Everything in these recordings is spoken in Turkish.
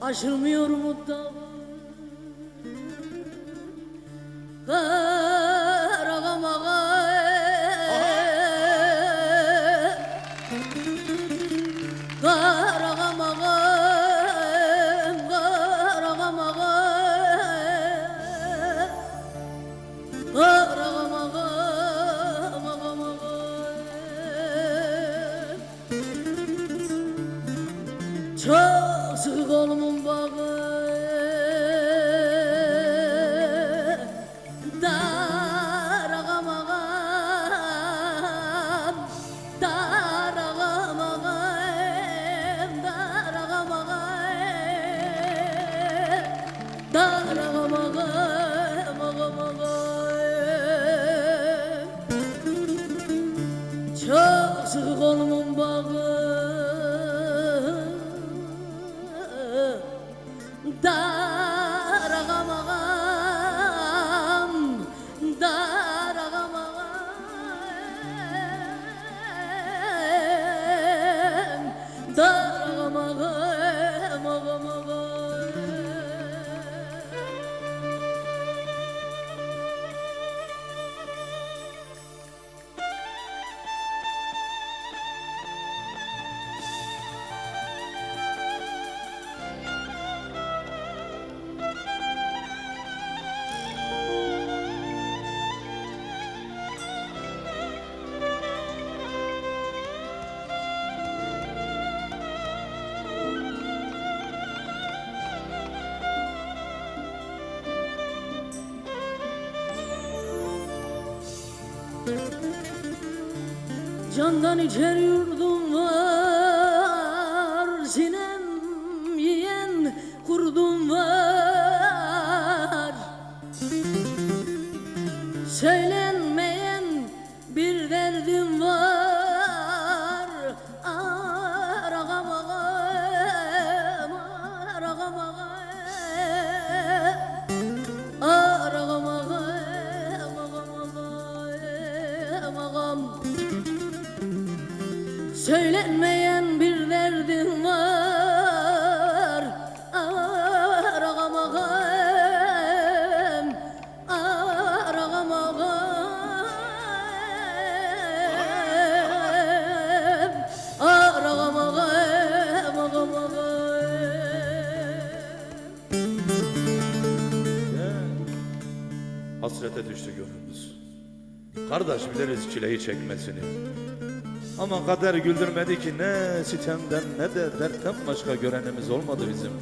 Aşılmıyor mu dağ Candan içer yurdum Söylenmeyen bir derdim var ağam ağam ağam ağam ağam Ağam ağam Hasrete düştü gönlümüz. Kardeş biliriz çileyi çekmesini. Ama kader güldürmedi ki ne sitemden ne de dertten başka görenimiz olmadı bizim.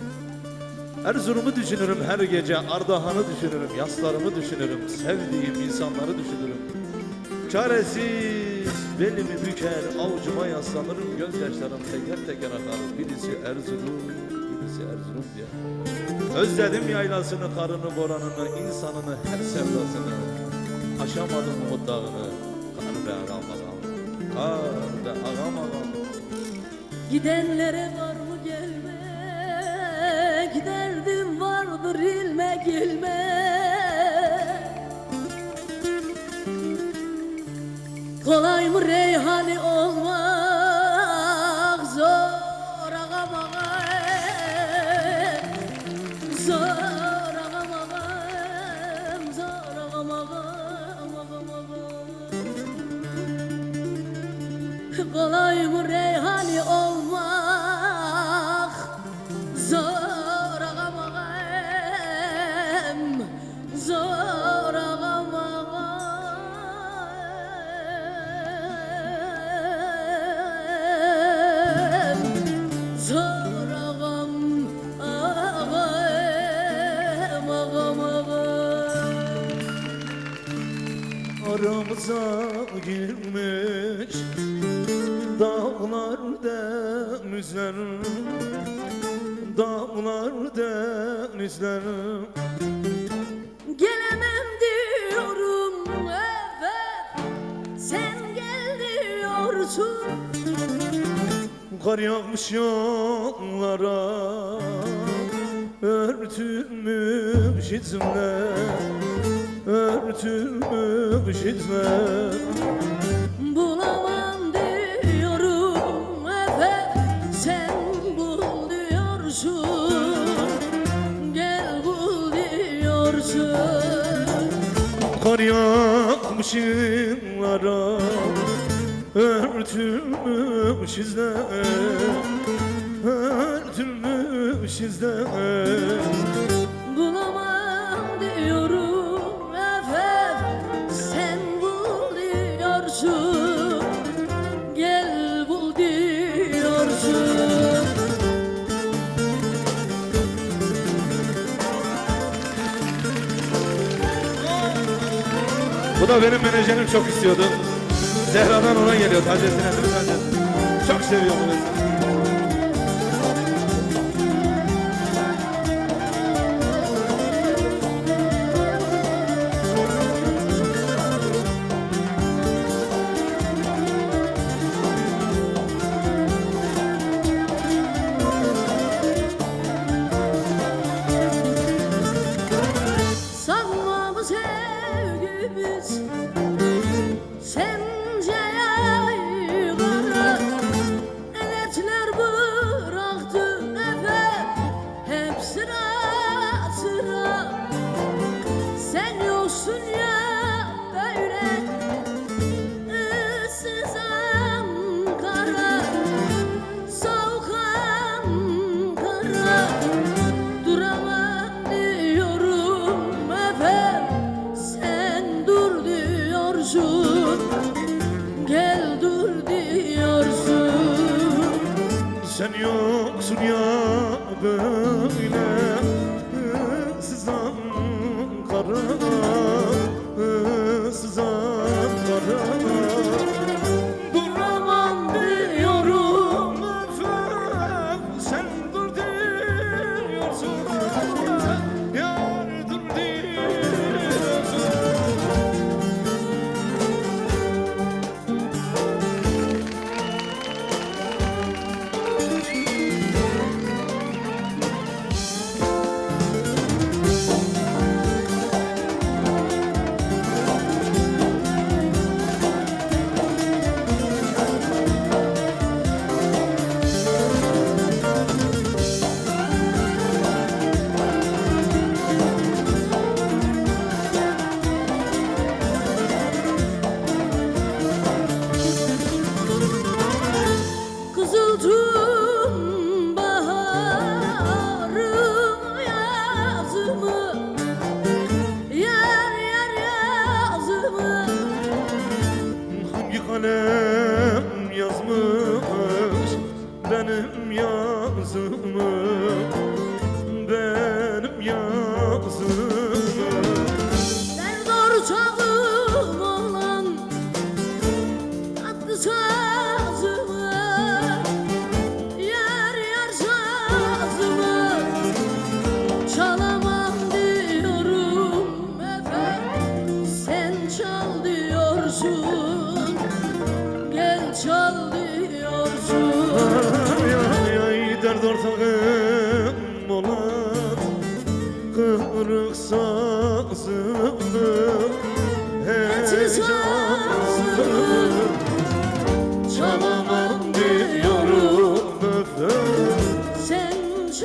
Erzurum'u düşünürüm her gece, Ardahan'ı düşünürüm, yaslarımı düşünürüm, sevdiğim insanları düşünürüm. Çaresiz belimi büker, avucuma yaslanırım, gözyaşlarım teker teker akar. Birisi Erzurum, birisi Erzurum diye. Özledim yaylasını, karını, boranını, insanını, her sevdasını. Aşamadım o dağını, kar be ağam ağam, ağam. Gidenlere var mı gelmek Derdim vardır ilme gelme. Kolay mı reyhani olmak Aramıza girmiş Dağlar denizler Dağlar denizler. Gelemem diyorum evet Sen gel diyorsun. Kar yağmış yollara Örtülmüş izler örtülmüş izler Bulamam diyorum efe sen bul diyorsun Gel bul diyorsun Kar yağmış yıllara örtülmüş izler Örtülmüş izler Bu da benim menajerim çok istiyordu. Zehra'dan ona geliyor, geliyordu. Hazretine Çok seviyorum ben sızanlara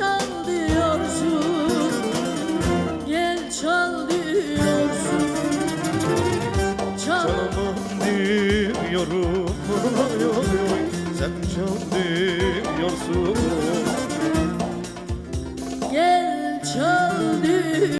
sen diyorsun Gel çal diyorsun. Çal. Diyorum Sen çal diyorsun.